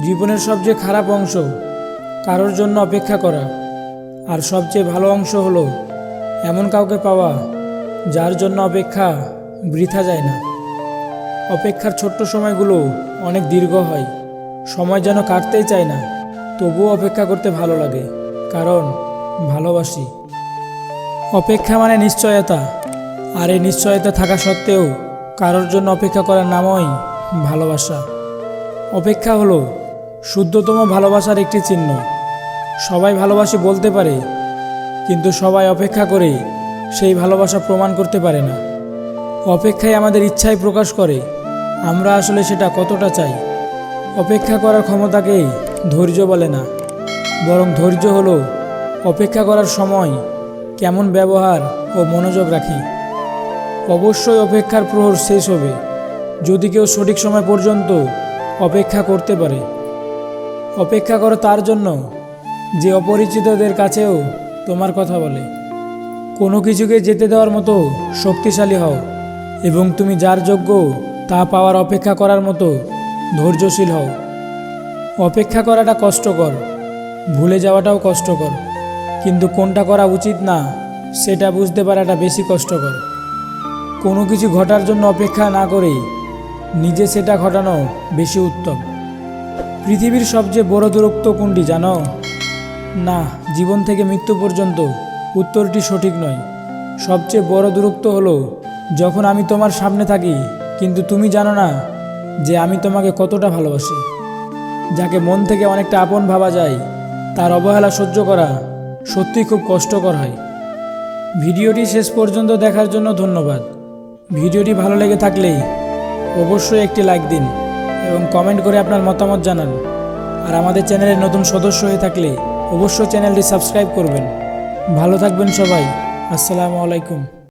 জীবনের সবচেয়ে খারাপ অংশ কারোর জন্য অপেক্ষা করা। আর সবচেয়ে ভালো অংশ হলো এমন কাউকে পাওয়া যার জন্য অপেক্ষা বৃথা যায় না। অপেক্ষার ছোট্ট সময়গুলো অনেক দীর্ঘ হয়, সময় যেন কাটতেই চায় না, তবুও অপেক্ষা করতে ভালো লাগে, কারণ ভালোবাসি। অপেক্ষা মানে নিশ্চয়তা, আর এই নিশ্চয়তা থাকা সত্ত্বেও কারোর জন্য অপেক্ষা করার নামই ভালোবাসা। অপেক্ষা হলো শুদ্ধতম ভালোবাসার একটি চিহ্ন। সবাই ভালোবাসি বলতে পারে, কিন্তু সবাই অপেক্ষা করে সেই ভালোবাসা প্রমাণ করতে পারে না। অপেক্ষায় আমাদের ইচ্ছাই প্রকাশ করে, আমরা আসলে সেটা কতটা চাই। অপেক্ষা করার ক্ষমতাকেই ধৈর্য বলে না, বরং ধৈর্য হলো অপেক্ষা করার সময় কেমন ব্যবহার ও মনোযোগ রাখি। অবশ্যই অপেক্ষার প্রহর শেষ হবে, যদি কেউ সঠিক সময় পর্যন্ত অপেক্ষা করতে পারে। অপেক্ষা করো তার জন্য, যে অপরিচিতদের কাছেও তোমার কথা বলে। কোনো কিছুকে যেতে দেওয়ার মতো শক্তিশালী হও, এবং তুমি যার যোগ্য তা পাওয়ার অপেক্ষা করার মতো ধৈর্যশীল হও। অপেক্ষা করাটা কষ্টকর, ভুলে যাওয়াটাও কষ্টকর, কিন্তু কোনটা করা উচিত না, সেটা বুঝতে পারাটা বেশি কষ্টকর। কোনো কিছু ঘটার জন্য অপেক্ষা না করে নিজে সেটা ঘটানো বেশি উত্তম। পৃথিবীর সবচেয়ে বড় দূরত্ব কোনটি জানো? না, জীবন থেকে মৃত্যু পর্যন্ত উত্তরটি সঠিক নয়। সবচেয়ে বড় দূরত্ব হলো যখন আমি তোমার সামনে থাকি, কিন্তু তুমি জানো না যে আমি তোমাকে কতটা ভালোবাসি। যাকে মন থেকে অনেকটা আপন ভাবা যায়, তার অবহেলা সহ্য করা সত্যিই খুব কষ্টকর হয়। ভিডিওটি শেষ পর্যন্ত দেখার জন্য ধন্যবাদ। ভিডিওটি ভালো লেগে থাকলে অবশ্যই একটি লাইক দিন। এবং কমেন্ট করে আপনার মতামত জানান। আর আমাদের চ্যানেলের নতুন সদস্য হয়ে থাকলে অবশ্যই চ্যানেলটি সাবস্ক্রাইব করবেন। ভালো থাকবেন সবাই। আসসালামু আলাইকুম।